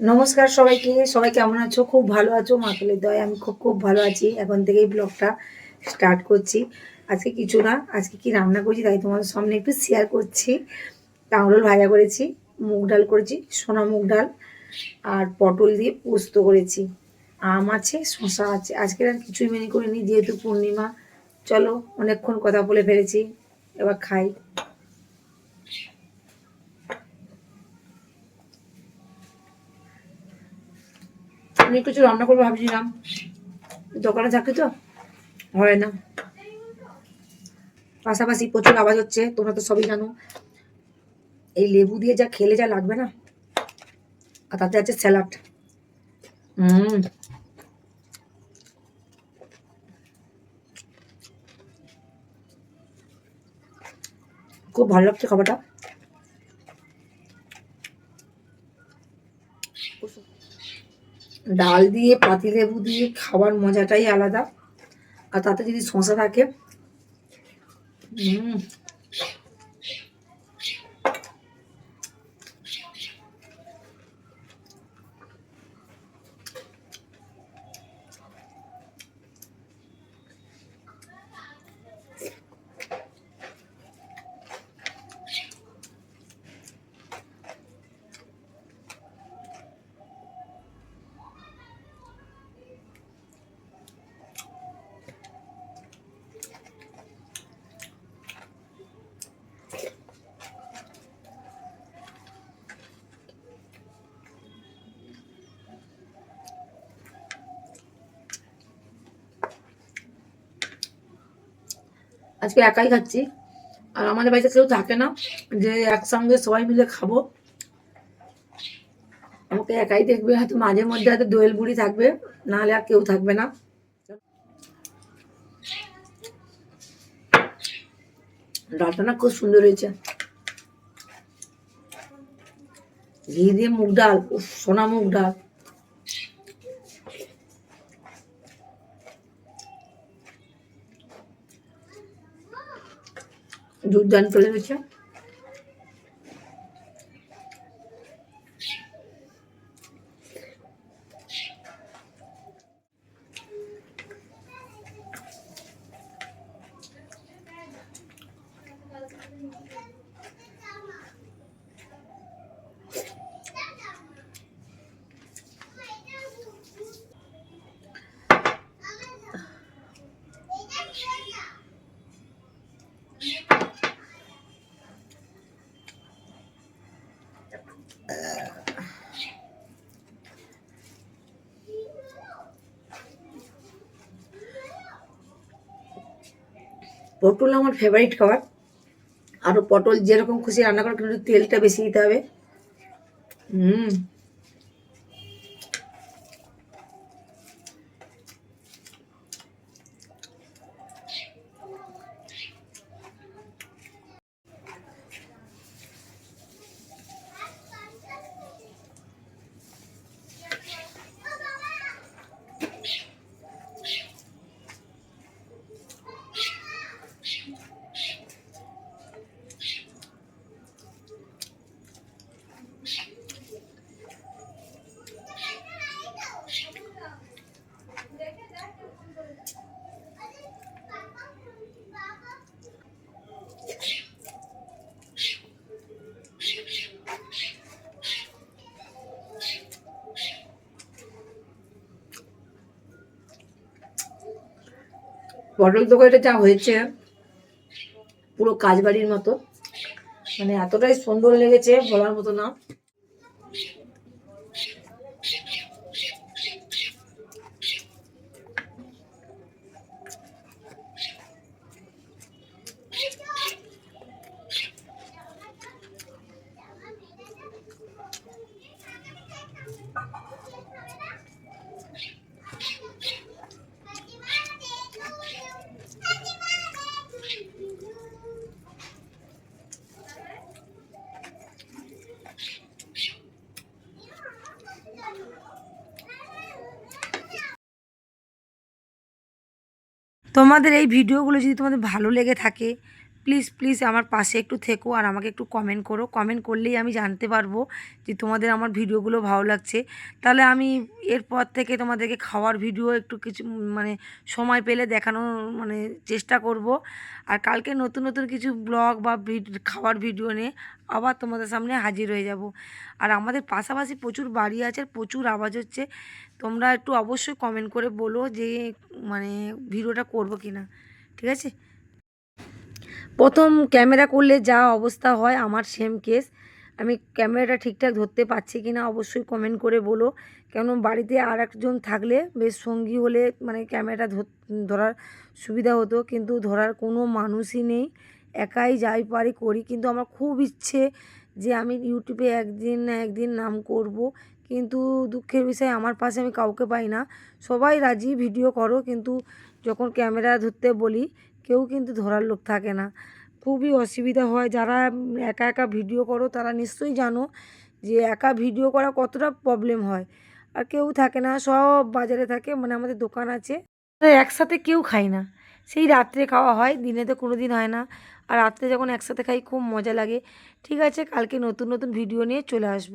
নমস্কার সবাইকে। সবাই কেমন আছো? খুব ভালো আছো? মাতলের দয় আমি খুব খুব ভালো আছি। এখন থেকেই ব্লগটা স্টার্ট করছি। আজকে কিছু না, আজকে কি রান্না করছি তাই তোমাদের সামনে একটু শেয়ার করছি। কাঁকরোল ভাজা করেছি, মুগ ডাল করেছি, সোনা মুগ ডাল আর পটল দিয়ে পোস্ত করেছি। আম আছে শশা আছে। আজকে আর কিছুই মেনে করিনি, যেহেতু পূর্ণিমা। চলো অনেকক্ষণ কথা বলে ফেলেছি, এবার খাই। আমি কিছু রান্না করব ভাবছিলাম। দোকানে থাকি তো, হয় না। পাশাপাশি প্রচুর আওয়াজ হচ্ছে, তোমরা তো সবই জানো। এই লেবু দিয়ে যা খেলে যা লাগবে না, আর তাতে আছে স্যালাড। হুম। খুব ভালো লাগছে খাবারটা। ডাল দিয়ে পাতিলেবু দিয়ে খাওয়ার মজাটাই আলাদা। আর তাতে যদি শশা থাকে হুম আজকে একাই খাচ্ছি। আর আমাদের বাড়িতে কেউ থাকে না, যে একসঙ্গে সবাই মিলে খাব। আমাকে একাই দেখবে, হয়তো মাঝে মধ্যে হয়তো দোয়েল বুড়ি থাকবে, নাহলে আর কেউ থাকবে না। ডালটা না খুব সুন্দর হয়েছে। ঘি দিয়ে মুগ ডাল সোনা মুগ ডাল। দুর্দান্ত লেগেছে পটল আমার ফেভারিট খাবার। আরও পটল যেরকম খুশি রান্না করো, কিন্তু তেলটা বেশি দিতে হবে। হুম। পটল তরকারিটা যা হয়েছে পুরো কাজবাড়ির মতো। মানে এতটাই সুন্দর লেগেছে বলার মতো না। তোমাদের এই ভিডিওগুলো যদি তোমাদের ভালো লেগে থাকে প্লিজ প্লিজ আমার পাশে একটু থেকো আর আমাকে একটু কমেন্ট করো। কমেন্ট করলেই আমি জানতে পারব যে তোমাদের আমার ভিডিওগুলো ভালো লাগছে। তাহলে আমি এরপর থেকে তোমাদেরকে খাওয়ার ভিডিও একটু কিছু মানে সময় পেলে দেখানোর মানে চেষ্টা করব। আর কালকে নতুন নতুন কিছু ব্লগ বা খাওয়ার ভিডিও নিয়ে আবার তোমাদের সামনে হাজির হয়ে যাব। আর আমাদের পাশাপাশি প্রচুর বাড়ি আছে প্রচুর আওয়াজ হচ্ছে। তোমরা একটু অবশ্যই কমেন্ট করে বলো যে মানে ভিডিওটা করব কি না ঠিক আছে? প্রথম ক্যামেরা করলে যা অবস্থা হয় আমার সেম কেস আমি ক্যামেরাটা ঠিকঠাক ধরতে পারছি কি না অবশ্যই কমেন্ট করে বলো। কেন বাড়িতে আর একজন থাকলে বেশ সঙ্গী হলে মানে ক্যামেরাটা ধর- ধরার সুবিধা হতো, কিন্তু ধরার কোনো মানুষই নেই। একাই যাই পারি করি, কিন্তু আমার খুব ইচ্ছে যে আমি ইউটিউবে একদিন না একদিন নাম করব। কিন্তু দুঃখের বিষয়, আমার পাশে আমি কাউকে পাই না। সবাই রাজি, ভিডিও করো, কিন্তু যখন ক্যামেরা ধরতে বলি, কেউ কিন্তু ধরার লোক থাকে না। খুবই অসুবিধা হয়। যারা একা একা ভিডিও করো, তারা নিশ্চয়ই জানো যে একা ভিডিও করা কতটা প্রবলেম হয়। আর কেউ থাকে না, সব বাজারে থাকে মানে আমাদের দোকান আছে। একসাথে কেউ খাই না। সেই রাত্রে খাওয়া হয়, দিনে তো কোনো দিন হয় না। আর রাত্রে যখন একসাথে খাই, খুব মজা লাগে। ঠিক আছে, কালকে নতুন নতুন ভিডিও নিয়ে চলে আসব।